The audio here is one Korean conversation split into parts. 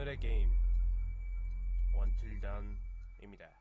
오늘의 게임 원틸던입니다.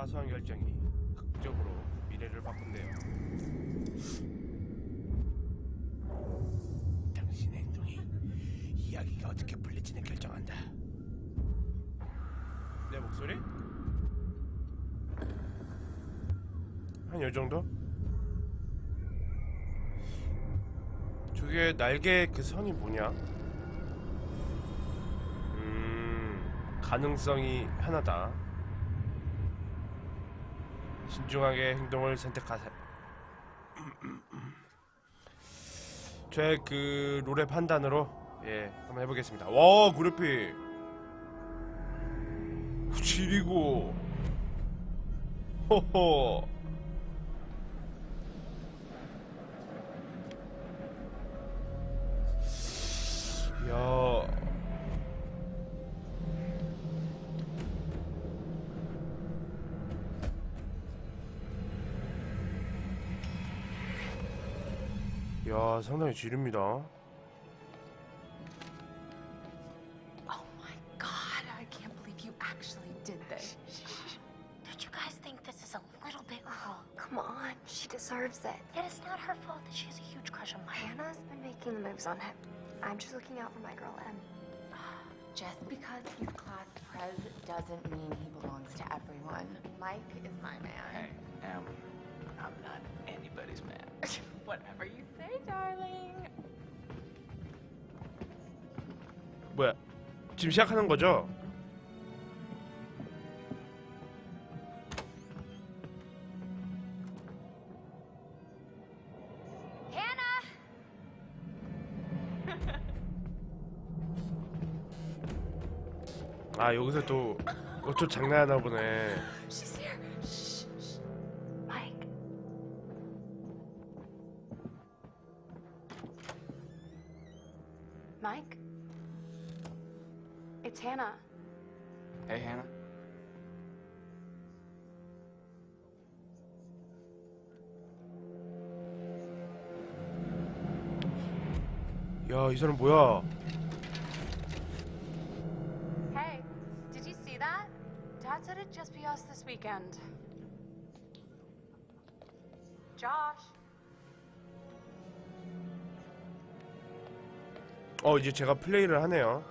사소한 결정이 극적으로 미래를 바꾼대요. 당신의 행동이 이야기가 어떻게 풀릴지는 결정한다. 내 목소리? 한 요 정도? 저게 날개 그 선이 뭐냐? 음, 가능성이 하나다. 신중하게 행동을 선택하세요. 제그 롤의 판단으로 예 한번 해보겠습니다. 와 그래픽 지리고 호호 야 야, 상당히 지릅니다. Oh my god, I can't believe you actually did this. Don't you guys think this is a little bit cruel? Come on, she deserves it. It is not her fault that she has a huge crush on Maya. Hannah's been making the moves on him. I'm just looking out for my girl Em. Just because he's class prez doesn't mean he belongs to everyone. Mike is my man. Hey, Em, I'm not anybody's man. Whatever you say, darling. 뭐야? 지금 시작하는 거죠? Hannah! 아, 여기서 또 어쩌 장난하나 보네. 사람 뭐야? Hey, did you see that? Dad said it'd just be us this weekend. Josh. 어, 이제 제가 플레이를 하네요.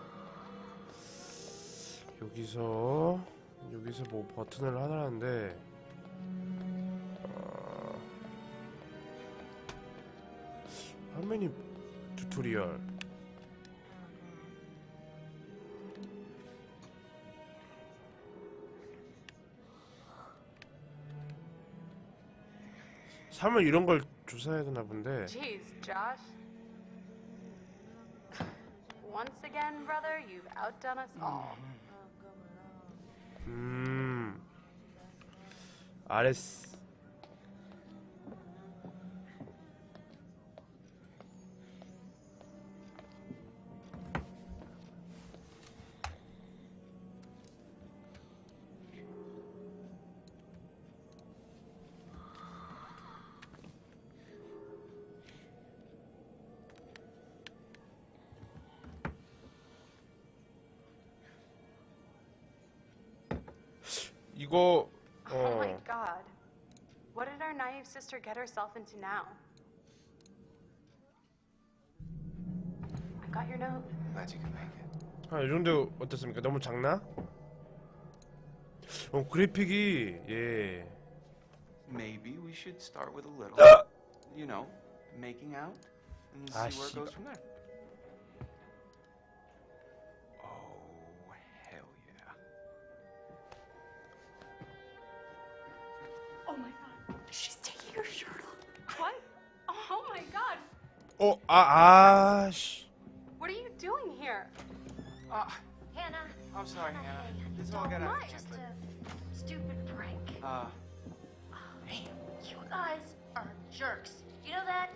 여기서 여기서 뭐 버튼을 하나는데 어... 화면 사면 이런 걸 조사해야 되나 본데 Jeez, Josh. Once again, brother, you've outdone us all. 음알 이거 Oh my 어 god. What did our naive sister get herself into now? I got your note. Glad you could make it. 아, 이 정도 어떻습니까? 너무 작나? 어, 그래픽이 예. Maybe we should start with a little, you know, making out, and Ah, see where it goes from there. 어, 아, 아, 씨. What are you doing here? Uh, Hannah. I'm sorry, Hannah. Hey, This all got out of Just a stupid prank. Uh, You guys are jerks. You know that?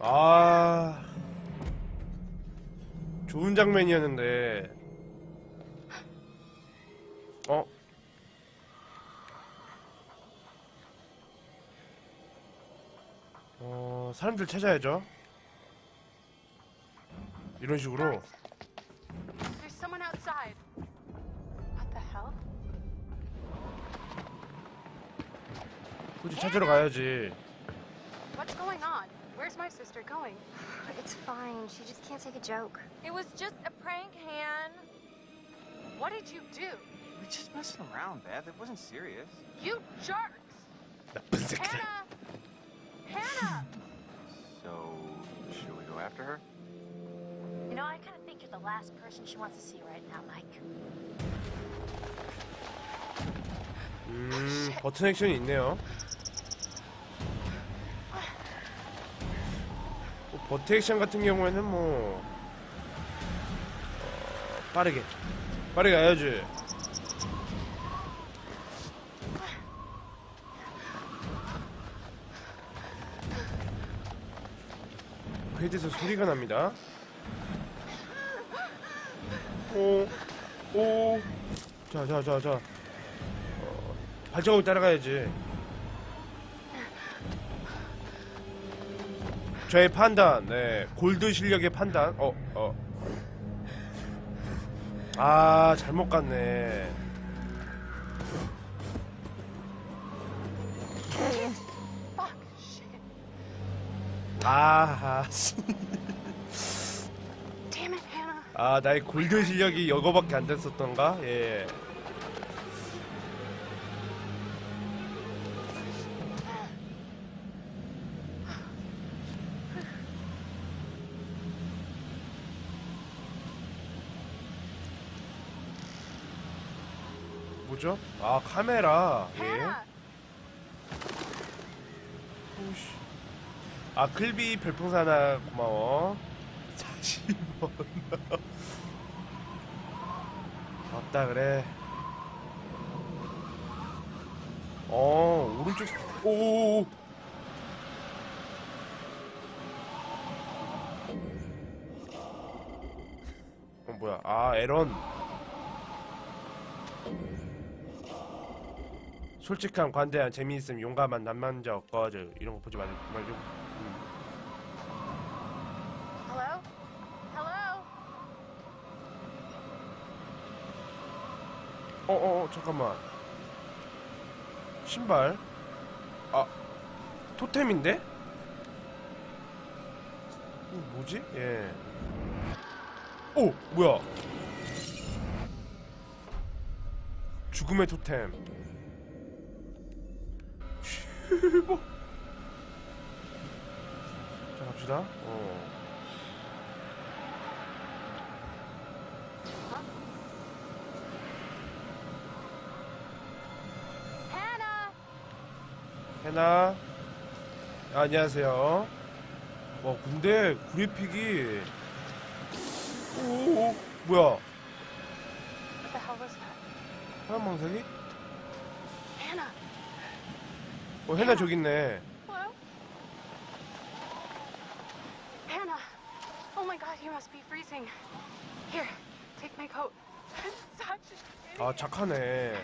아. 좋은 장면이었는데. 어? 어, 사람들 찾아야죠. 이런 식으로. There's someone outside. What the hell? 굳이 찾으러 가야지. What's going on? Where's my sister going? It's fine. She just can't take a joke. It was just a prank, Han. What did you do? we're just messing around, Beth. It wasn't serious. You jerks! 나쁜 새끼들. Hannah! Hannah! So, should we go after her? Know, I kind of think you're the last person she wants to see right now, Mike. 음, 버튼 액션이 있네요. 뭐, 버튼 액션 같은 경우에는 뭐 어, 빠르게 빠르게 가야지. 헤드에서 소리가 납니다. 오, 오, 자, 자, 자, 자. 발자국 따라가야지. 저의 판단, 네, 골드 실력의 판단. 어, 어. 아, 잘못 갔네. 아, 씨. 아, 나의 골드 실력이 이거밖에 안 됐었던가? 예. 뭐죠? 아, 카메라. 예. 오씨. 아, 클비 별풍선 하나 고마워. 40원. 맞다, 그래. 어, 오른쪽. 오. 어, 뭐야. 아, 에런. 솔직한 관대한 재미있음 용감한 남만적 꺼져 이런 거 보지 말, 말고 음. Hello? Hello? 어어어 잠깐만 신발 아 토템인데? 이거 뭐지? 예. 오 뭐야 죽음의 토템 슈버 자 갑시다 어 해나 아, 안녕하세요 와 근데 그래픽이 오 뭐야 망사기? Hannah! 어 해나 저기 있네! Oh. 아 착하네.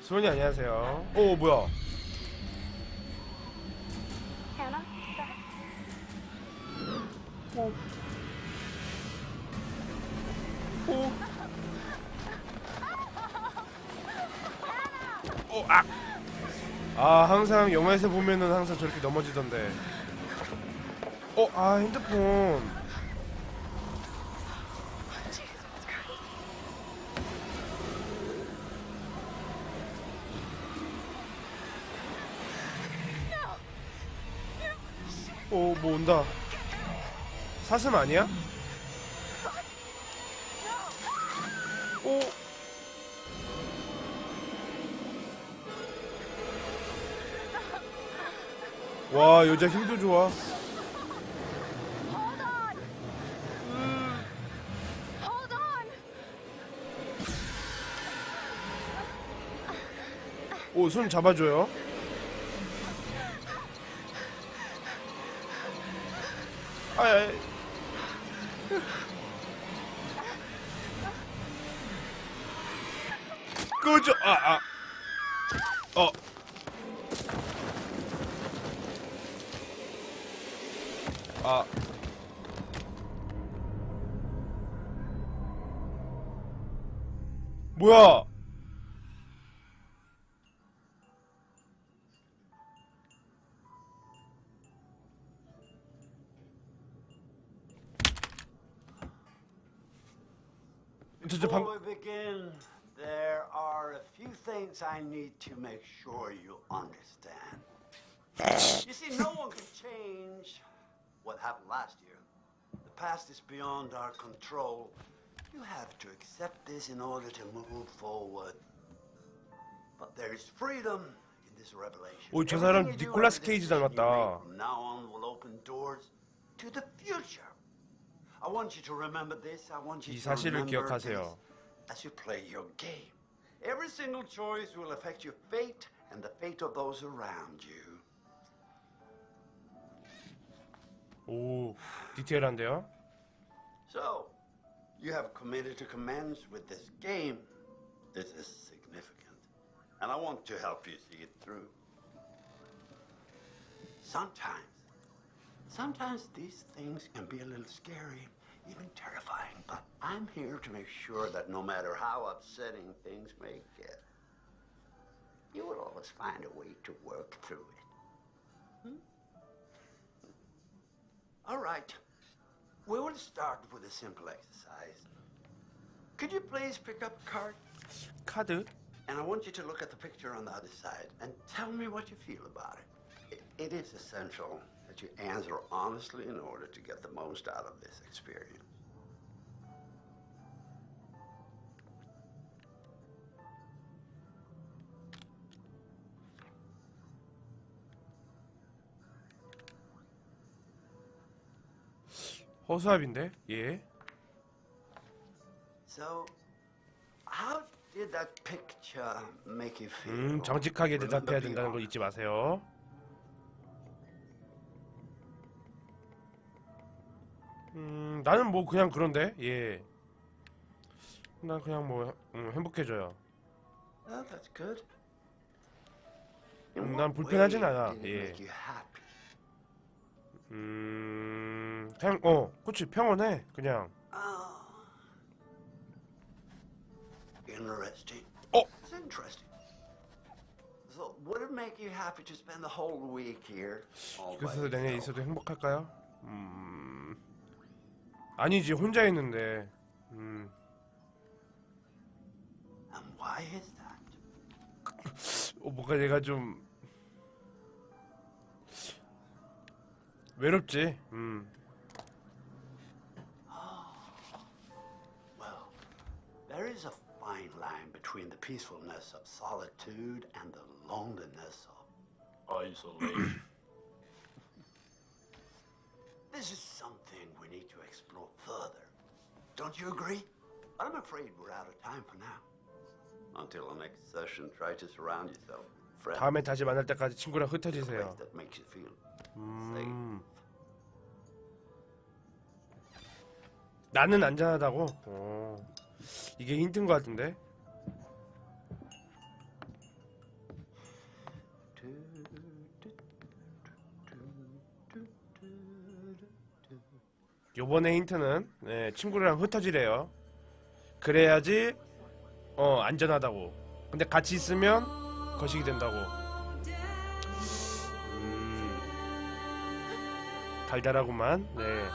수원이 안녕하세요 오 뭐야 오. 오. 오, 아. 아, 항상 영화에서 보면은 항상 저렇게 넘어지던데. 어, 아, 핸드폰. 어, 뭐 온다. 사슴 아니야? 오. 와 여자 힘도 좋아. 오, 손 잡아줘요. 아이, 아이. 꺼져. 아, 아. 어. 아. 뭐야? I need to make sure you understand. you see, no one can change what happened last year. The past is beyond our control. You have to accept this in order to move forward. But there is freedom in this revelation. 오, 저 사람 Everything you do, 니콜라스 every 케이지 decision you 닮았다. make From now on will open doors to the future. I want you to remember this. I want you 이 to 사실을 remember 기억하세요. this as you play your game. Every single choice will affect your fate and the fate of those around you. 오, 디테일한데요? So, you have committed to commence with this game. This is significant. And I want to help you see it through. Sometimes, sometimes these things can be a little scary, even terrifying, but I'm here to make sure that no matter how upsetting things may get, you will always find a way to work through it. Hmm? All right. We will start with a simple exercise. Could you please pick up card? 카드? And I want you to look at the picture on the other side and tell me what you feel about it. it. It is essential that you answer honestly in order to get the most out of this experience. 허수아비인데? 예. So, how did that picture make you feel? 음, 정직하게 대답해야 된다는 걸. 잊지 마세요. 음, 나는 뭐 그냥 그런데, 예. 난 그냥 뭐 음, 행복해져요. Oh, that's good. 음, 난 불편하진 않아, 예. 음, 그냥 어, 그렇지 평온해, 그냥. Oh. Interesting. Oh. It's interesting. So, would it make you happy to spend the whole week here? 내년에 yourself? 있어도 행복할까요? 음, 아니지 혼자 있는데. 음, And why is that? 어, 뭔가 내가 좀 외롭지. 음. Well, there is a fine line between the peacefulness of solitude and the loneliness of isolation. This is something we need to explore further. Don't you agree? But I'm afraid we're out of time for now. Until the next session, try to surround yourself with friends. 다음에 다시 만날 때까지 친구랑 흩어지세요. that makes you feel 음. 나는 안전하다고? 어. 이게 힌트인 것 같은데? 요번에 힌트는 네, 친구랑 흩어지래요. 그래야지 어 안전하다고. 근데 같이 있으면 거식이 된다고. 음, 달달하구만. 네.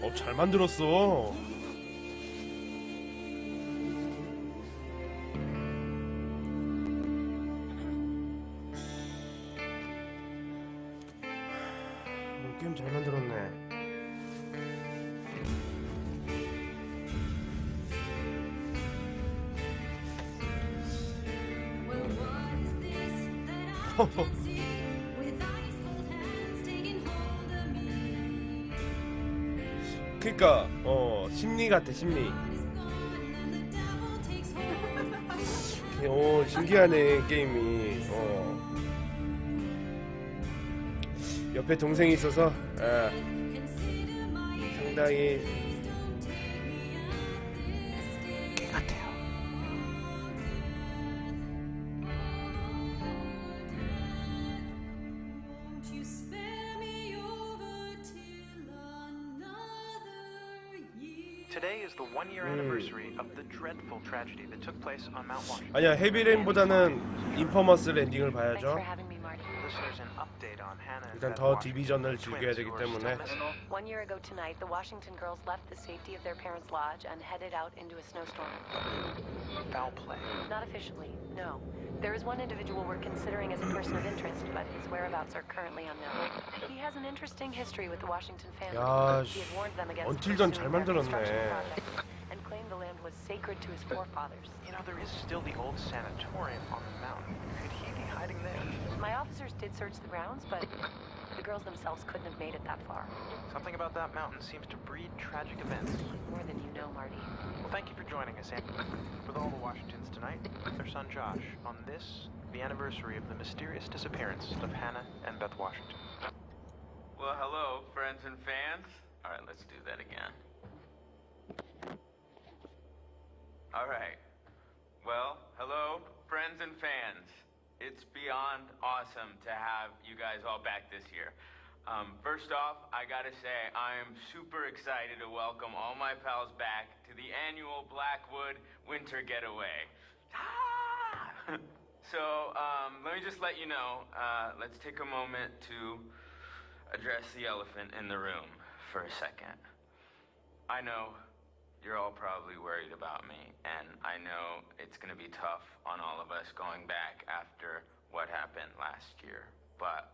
어, 잘 만들었어. 어, 게임 잘 만들었네. 그니까 어 심리 같아 심리 오 신기하네 게임이 옆에 동생이 있어서 아, 상당히 개 같아요 Today is the one year anniversary of the dreadful tragedy that took place on Mount Washington. 아니야 헤비레인보다는 인퍼머스 랜딩을 Thanks 봐야죠 having 일단 Beth 더 Washington, 디비전을 the 즐겨야 twins 되기 who are still 때문에 missing. One year ago tonight, the Washington girls left the safety of their parents' lodge and headed out into a snowstorm. Foul play. Not officially, no. There is one individual we're considering as a person of interest, but his whereabouts are currently unknown. He has an interesting history with the Washington family. 야, he had warned them against Until Dawn 잘 pursuing their construction 만들었네. project was sacred to his forefathers. You know, there is still the old sanatorium on the mountain. Could he be hiding there? My officers did search the grounds, but the girls themselves couldn't have made it that far. Something about that mountain seems to breed tragic events. More than you know, Marty. Well, thank you for joining us, and with all the Washingtons tonight, their son Josh, on this, the anniversary of the mysterious disappearance of Hannah and Beth Washington. Well, hello, friends and fans. All right, let's do that again. All right. Well, hello, friends and fans. It's beyond awesome to have you guys all back this year. Um, first off, I gotta say, I am super excited to welcome all my pals back to the annual Blackwood Winter Getaway. Ah! so, um, let me just let you know, uh, let's take a moment to address the elephant in the room for a second. I know you're all probably worried about me, and I know it's going to be tough on all of us going back after what happened last year, but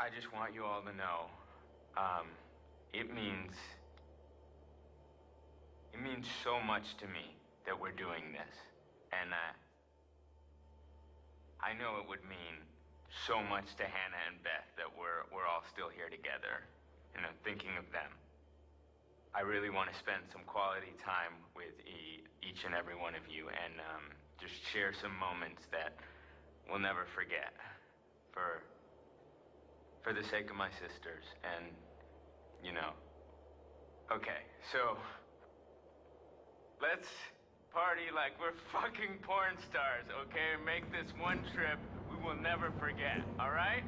I just want you all to know um, it means it means so much to me that we're doing this, and uh, I know it would mean so much to Hannah and Beth that we're we're all still here together, and I'm thinking of them. I really want to spend some quality time with e- each and every one of you, and um, just share some moments that we'll never forget, for for the sake of my sisters, and you know. Okay, so let's party like we're fucking porn stars, okay? Make this one trip we will never forget, alright?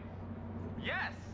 Yes!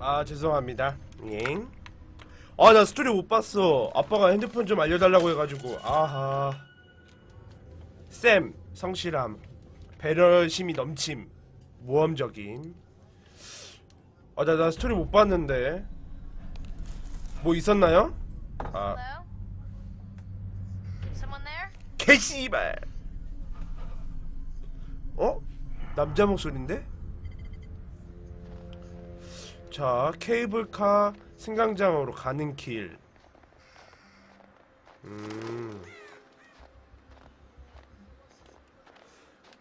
아 죄송합니다. 잉. 아나 스토리 못 봤어. 아빠가 핸드폰 좀 알려달라고 해가지고. 아하. 쌤 성실함. 배려심이 넘침. 모험적임 아나 나 스토리 못 봤는데. 뭐 있었나요? 아? 개씨발. 어? 남자 목소리인데? 자 케이블카 승강장으로 가는 길 음.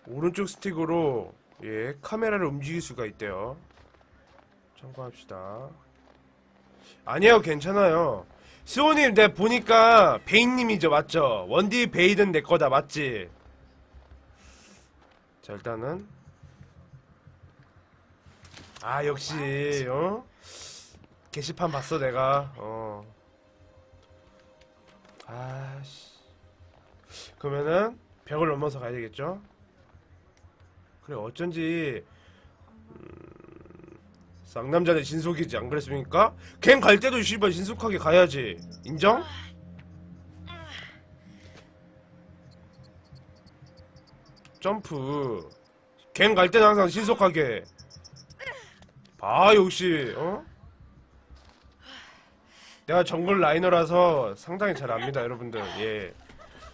오른쪽 스틱으로 예 카메라를 움직일 수가 있대요 참고합시다. 아니요, 괜찮아요. 스오님, 내 보니까 베인님이죠, 맞죠? 원디 베이든 내 거다, 맞지? 자, 일단은 아, 역시 어? 게시판 봤어, 내가. 어. 아씨. 그러면은 벽을 넘어서 가야 되겠죠? 그래, 어쩐지 쌍남자는 신속이지 안 그랬습니까? 갱갈 때도 씨발 신속하게 가야지 인정? 점프 갱갈 때는 항상 신속하게 아 역시 어? 내가 정글 라이너라서 상당히 잘 압니다 여러분들 예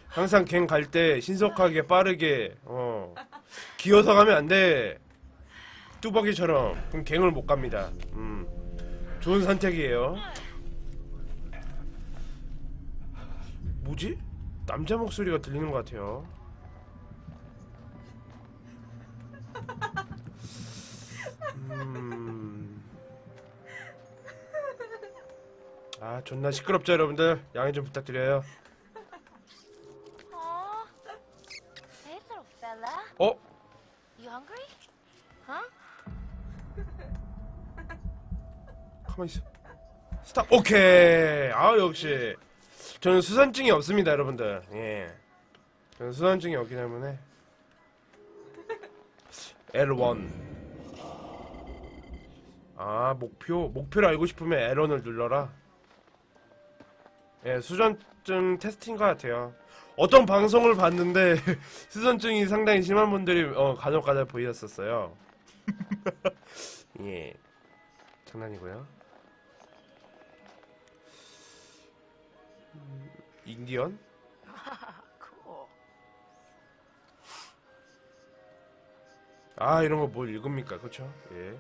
항상 갱 갈 때 신속하게 빠르게 어 기어서 가면 안돼 뚜벅이처럼 그럼 갱을 못 갑니다. 음. 좋은 선택이에요. 뭐지? 남자 목소리가 들리는 것 같아요. 아 존나 시끄럽죠 여러분들 양해 좀 부탁드려요. Aw. Hey, little fella. 어? You hungry? Huh? 가만 있어. 스탑. 오케이. 아 역시 저는 수선증이 없습니다, 여러분들. 예. 저는 수선증이 없기 때문에 L1. 아 목표 목표를 알고 싶으면 L1을 눌러라. 예, 수전증 테스트인 것 같아요. 어떤 방송을 봤는데 수전증이 상당히 심한 분들이 어, 간혹가다 보였었어요. 예, 장난이고요. 인디언? Cool. 아 이런 거 뭘 읽습니까 그쵸? 예.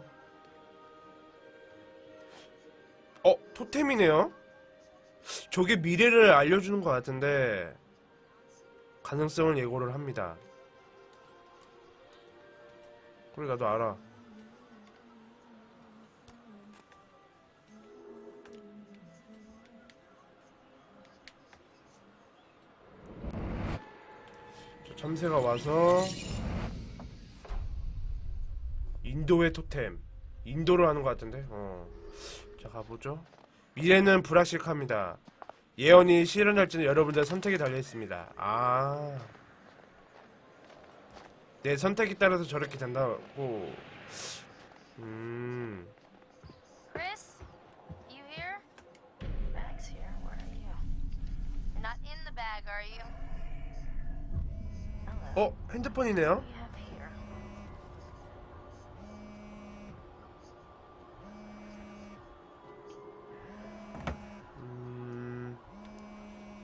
어 토템이네요. 저게 미래를 알려주는 것 같은데 가능성을 예고를 합니다. 그래 나도 알아. 저 참새가 와서 인도의 토템 인도로 하는 것 같은데 어. 자 가보죠 미래는 불확실합니다 예언이 실현할지는 여러분들의 선택에 달려있습니다 아. 내 선택에 따라서 저렇게 된다고 음 Chris, you here? Bag's here. Where are you? You're not in the bag, are you? Hello. 어? 핸드폰이네요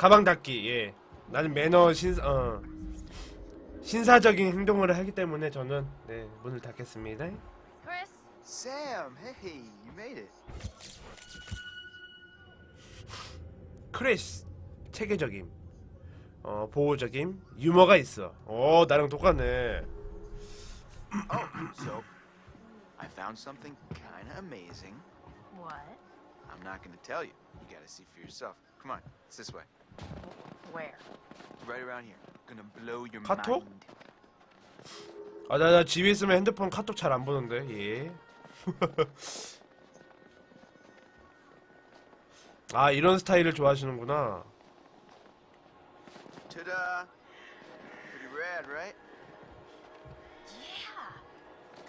가방 닫기 예 나는 매너 신 어. 신사적인 행동을 하기 때문에 저는 네 문을 닫겠습니다 Chris, Sam, hey, you made it. 크리스 체계적임 어 보호적임 유머가 있어 어 나랑 똑같네 Oh, so I found something kind of amazing. what? I'm not going to tell you. You got to see for yourself. Come on, it's this way. Where? Right around here. Gonna blow your 카톡? mind. 아 나 나 집에 있으면 핸드폰 카톡 잘 안 보는데 예. 아 이런 스타일을 좋아하시는구나 Ta-da! Pretty rad, right? Yeah.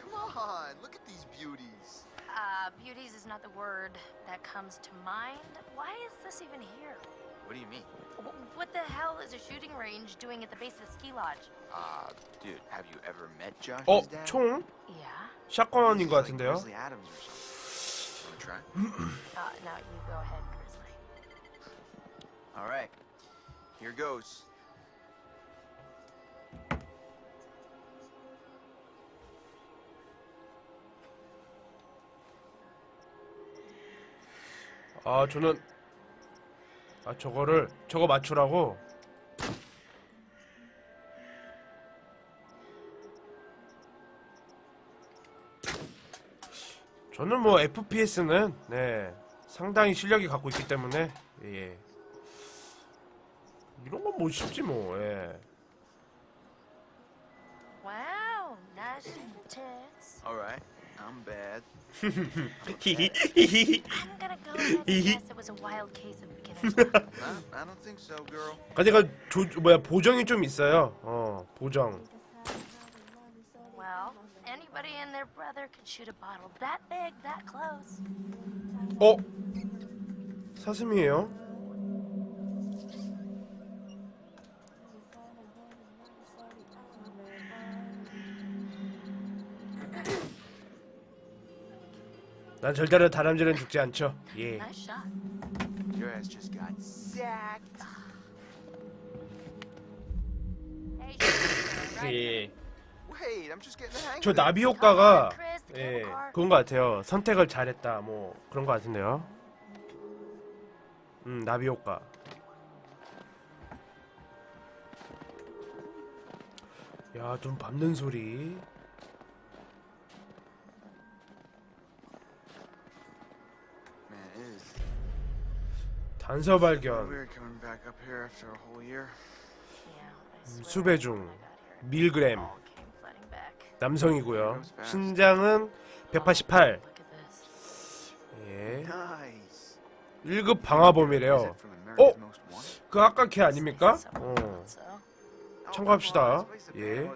Come on, look at these beauties. Uh, beauties is not the word that comes to mind. Why is this even here? What do you mean? Wh- What the hell is a shooting range doing at the base of the ski lodge? Uh, dude, have you ever met Josh's 어 dad? 총? Yeah. 샷건인 He's 것 like 같은데요 Grizzly Adams or something. Wanna try? Uh, no, you go ahead, Grizzly. All right, here goes. 아 저는 아 저거를 저거 맞추라고 저는 뭐 FPS는 네 상당히 실력이 갖고 있기 때문에 예 이런 건 뭐 쉽지 뭐 예. Wow, nice tits. All right, I'm bad. I'm gonna go ahead and guess it was a wild case of beginner's luck. I, I don't think so, girl. 가니까 조 뭐야 보정이 좀 있어요 어 보정 Well, anybody and their brother could shoot a bottle that big, that close. 어 사슴이에요 난 절대로 다람쥐는 죽지 않죠 예 Nice shot. Your ass just got sacked. Hey, right? 예. Wait, I'm just getting the hang 저 of it. 나비 효과가 예. 그런 것 같아요. 선택을 잘했다 뭐 그런 것 같은데요. 음 나비 효과. 야 눈 밟는 소리. 단서 발견. 수배 중. 밀그램. 남성이고요. 신장은 188. Look at this. 예. Nice. 1급 Is 방화범이래요. 어? 그 아까 걔 아닙니까? 어. Oh, 참고합시다. 예.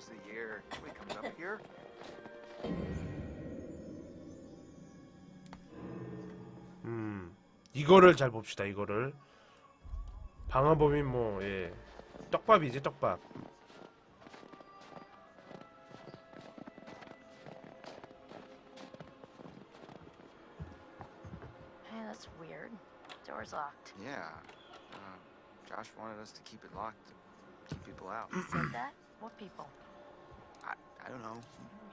음 이거를 잘 봅시다 이거를 방화범이 뭐예 떡밥이지 떡밥 Hey, that's weird. Door's locked. Yeah. Uh, Josh wanted us to keep it locked to keep people out. He said that? What people? I, I don't know.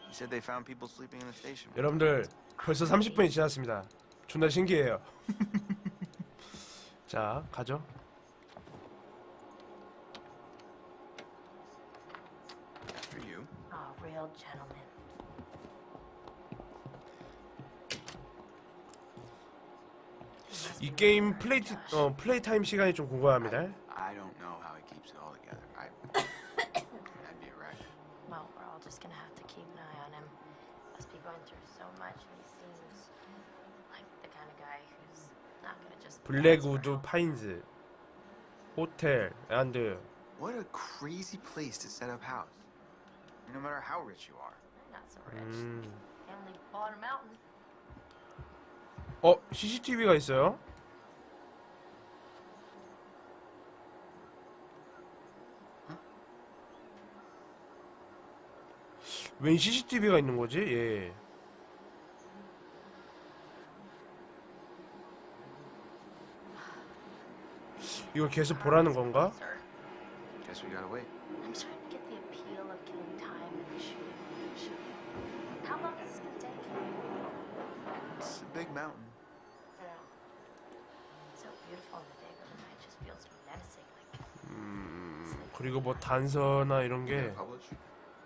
He said they found people sleeping in the station. 여러분들 벌써 30분이 지났습니다 존나 신기해요 자 가죠 For you. Oh, real gentleman. 이 게임 플레이. 어 플레이 타임 시간이 좀 궁금합니다 I don't know how he keeps it all together. I, I'd be a wreck. Well, we're all just gonna have to keep an eye on him. Must be going through so much, and he seems like the kind of guy who's not gonna just. ask for 블랙 우드 help. 파인즈 호텔 앤드 What a crazy place to set up house. No matter how rich you are. Not so rich. 음. Family bought a mountain. 어 CCTV가 있어요 웬 CCTV가 있는 거지? 예. 이거 계속 보라는 건가? Sir, Guess we gotta wait. I'm trying to get the appeal of killing time in the shooting range. How long is this gonna take? It's a big mountain. I don't know. So beautiful in the day, but the night just feels menacing. Like 음, 그리고 뭐 단서나 이런 You 게 gonna publish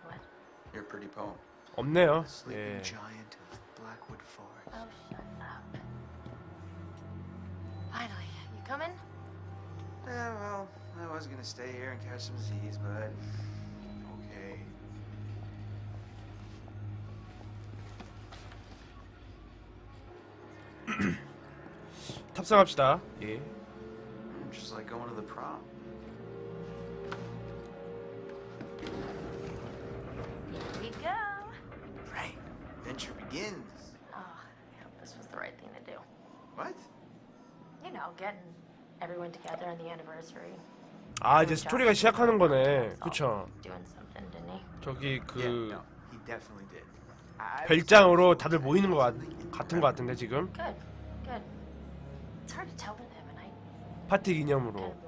what? your pretty poem. 없네요. Sleeping 예. Giant of Blackwood Forest. Oh, shut up. Finally, you coming? Yeah, well, I was gonna stay here and catch some Z's, but okay. 탑승합시다. 예. Just like going to the prom. Here we go. Right. Adventure begins. Oh, I hope this was the right thing to do. What? You know, getting everyone together on the anniversary. 아 이제 스토리가 시작하는 거네. 그쵸? Doing something, didn't he? 저기 yeah, 그 no, he definitely did. I, I 별장으로 다들 모이는 것 같, 같은 것 같은데 지금 Good, good. It's hard to tell with him, and I 파티 기념으로. of